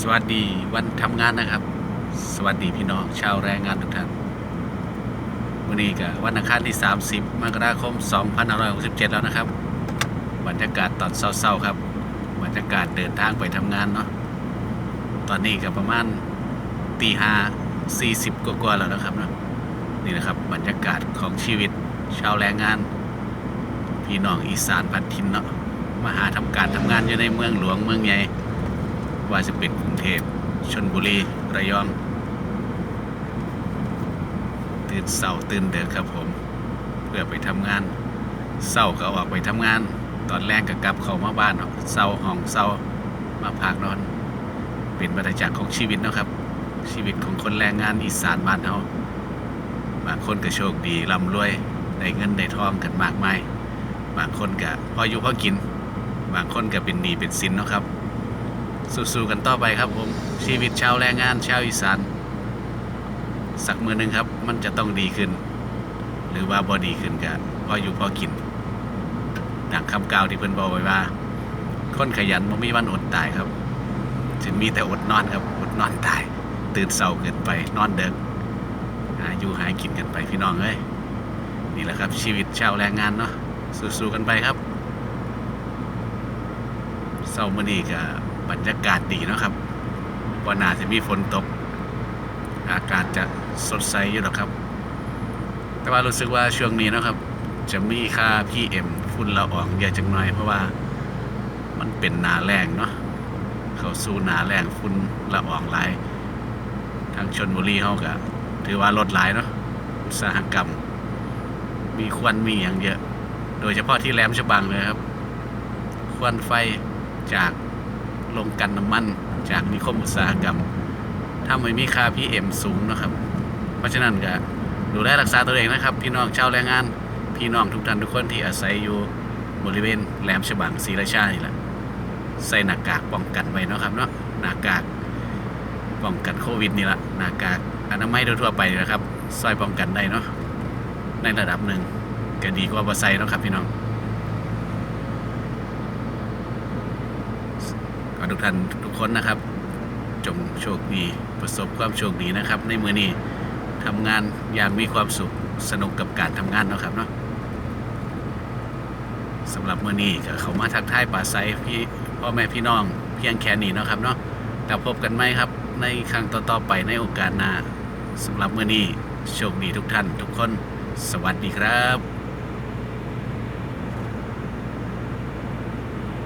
สวัสดีวันทำงานนะครับ สวัสดีพี่น้องชาวแรงงานทุกท่านวันนี้ก็วันอังคารที่ 30มกราคม2567 แล้วนะครับ บรรยากาศตอนเศร้าๆครับ บรรยากาศเดินทางไปทำงานเนาะตอนนี้ก็ประมาณตีห้าสี่สิบกว่าๆแล้วนะครับเนาะนี่นะครับบรรยากาศของชีวิตชาวแรงงาน พี่น้องอีสานพันทินเนาะมาหาทำการทำงานอยู่ในเมืองหลวงเมืองใหญ่ ว่าจะเป็นกรุงเทพชนบุรี ระยอง ตื่นเสาตื่นเดือครับผม เพื่อไปทำงานเศร้าก็ออกไปทำงาน ตอนแรกก็กลับเข้ามาบ้านเนาะเศร้าห้องเศร้ามาพักนอน เป็นบรรยากาศของชีวิตนะครับ ชีวิตของคนแรงงานอีสานบ้านเฮาบางคนก็โชคดีร่ำรวยได้เงินได้ทองกันมากมาย บางคนก็พออยู่พอกิน บางคนก็เป็นหนี้เป็นสินเนาะครับ สู้ๆกันต่อไปครับผม ชีวิตชาวแรงงานชาวอีสาน สักมือหนึ่งครับ มันจะต้องดีขึ้น หรือว่าบอดีขึ้นก็พออยู่พอกินดังคำกล่าวที่เพิ่นบอกไว้ว่า คนขยันบ่มีวันอดตายครับจะมีแต่อดนอนครับ อดนอนตาย ตื่นเช้าเกินไป นอนเด็กหายู่หายกินกันไปพี่น้องเอ้ยนี่แหละครับ ชีวิตชาวแรงงานเนาะสู้ๆกันไปครับเช้ามื้อนี้ก็บ บรรยากาศดีนะครับว่าน่าจะมีฝนตก อากาศจะสดใสอยู่หรอกครับ แต่ว่ารู้สึกว่าช่วงนี้นะครับ จะมีค่า PM ฝุ่นละอองเยอะจังหน่อย เพราะว่ามันเป็นนาแรงเนาะเขาสู่หนาแรงฝุ่นละอองหลายทางชนบุรีเขาก็ถือว่าลดหลายเนาะอุตสาหกรรม มีควันมีอย่างเยอะ โดยเฉพาะที่แหลมฉบังเลยครับ ควันไฟจาก โรงกันน้ำมันจากนิคมอุตสาหกรรมถ้าไม่มีค่า PM สูงนะครับ เพราะฉะนั้นก็ดูแลรักษาตัวเองนะครับ พี่น้องชาวแรงงาน พี่น้องทุกท่านทุกคนที่อาศัยอยู่บริเวณแหลมฉบังศรีราชานี่แหละใส่หน้ากากป้องกันไว้นะครับเนาะหน้ากากป้องกันโควิดนี่แหละหน้ากากอนามัยโดยทั่วไปนี่แหละครับซอยป้องกันได้เนาะในระดับหนึ่งก็ดีกว่าบ่ใส่เนาะครับพี่น้อง ก็ทุกท่านทุกคนนะครับ จงโชคดีประสบความโชคดีนะครับ ในมือนี้ทำงานอย่างมีความสุขสนุกกับการทำงานนะครับเนาะสำหรับมือนี้ก็เขามาทักทายป่าไซพี่พ่อแม่พี่น้องเพียงแค่นี้นะครับเนาะแล้วพบกันไหมครับ ในครั้งต่อๆไปในโอกาสหน้าสำหรับมือนี้โชคดีทุกท่านทุกคน สวัสดีครับ